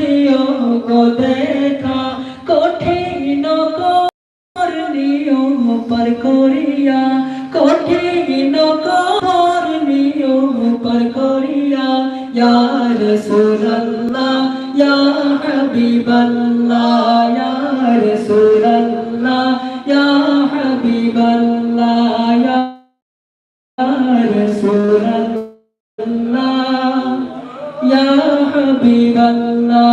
দিও গো দেখা, কঠিন কর নিয়ম পর করিয়া, কঠিন কর নিয়ম পর করিয়া, ইয়া রাসূলুল্লাহ, ইয়া হাবিবাল্লাহ, ইয়া রাসূলুল্লাহ, ইয়া হাবিবাল্লাহ, ইয়া রাসূলুল্লাহ, ইয়া হাবিবাল্লাহ।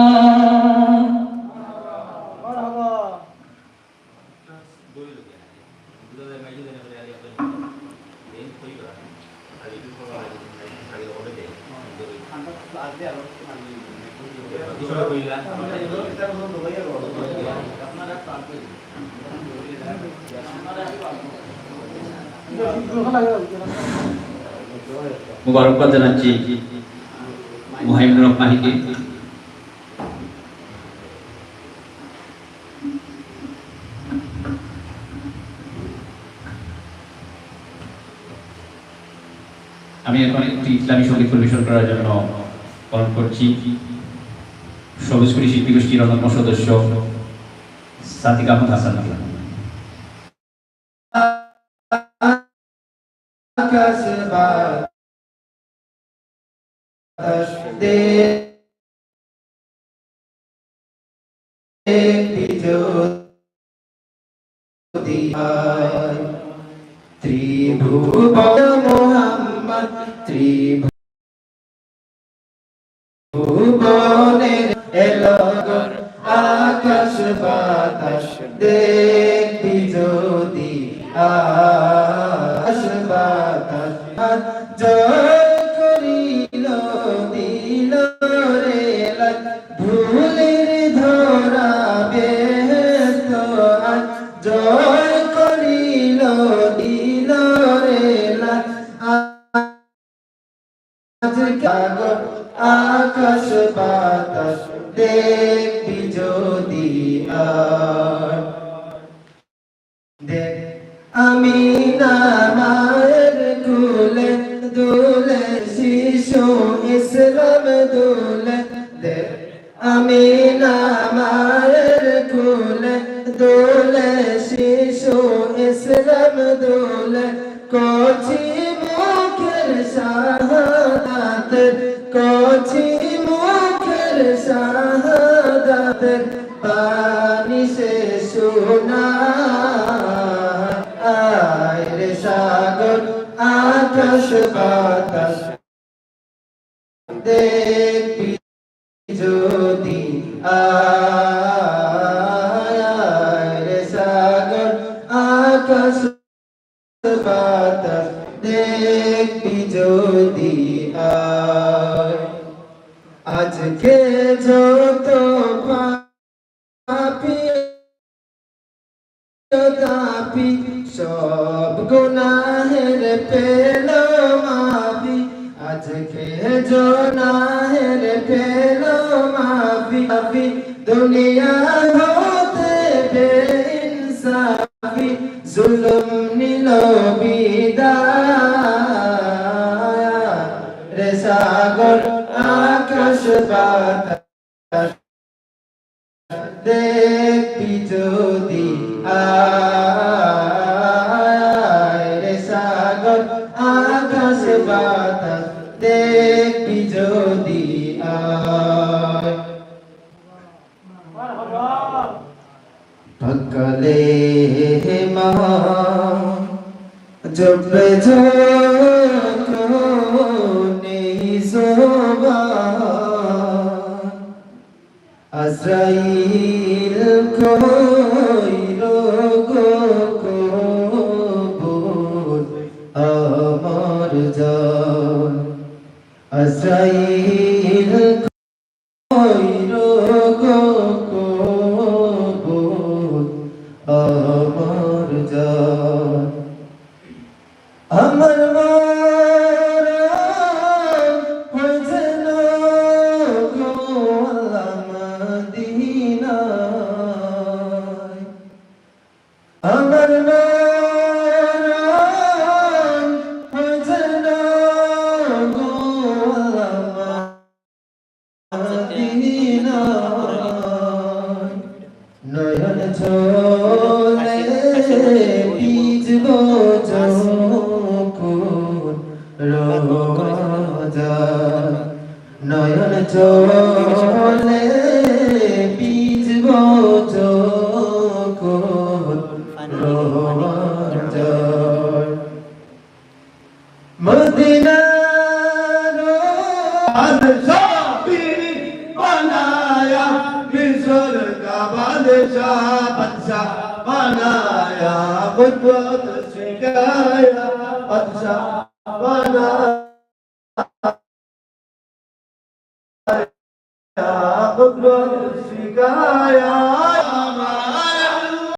মুবারকবাদ জানাচ্ছি মুহাইমিনুর রহমানিকে। আমি এখন একটি ইসলামী সংগীত পরিবেশন করার জন্য পালন করছি সবুজপুরি শিল্পী গোষ্ঠীর অন্যতম সদস্য সাদিক আহমদ হাসান ত্রিভুবন দেখবি যদি আকাশ বাতাস জয় করিল, দিল রে ভুলের ধরা বেহেস্ত আজ জয় করিল, দিল রে আজ কাগর আকাশ বাতাস দেখবি যদি আর। দেখ, আমি না মায়ের কুলে দুলে শিশু ইসলাম দুলে। দেখ, আমি না মায়ের কুলে দুলে শিশু ইসলাম দুলে। মুখের শাহাদাত পানি সে সোনা। আয় রে সাগর, আকাশ বাতাস। দেখবি যদি আয় রে সাগর, আকাশ বাতাস। দেখবি যদি আজকে যত পাপি তাপি সব গুনাহের পেল মাফি আজকে জনাহের পেল মাফি দুনিয়া হতে বেইনসাফি দেখবি যদি আয় রে সাগর আকাশ বাতাস দেখবি যদি আয়। ভকলে মা জব নেই জান আজরাইল। ভিজব নয়ন চলে ভিজব মদিনা বানায়া মিশর কা বাদশাহ বাদশাহ मिस्र का बादशाह बादशाह बनाया गुरबत सिखाया बादशाह बनाया गुरबत सिखाया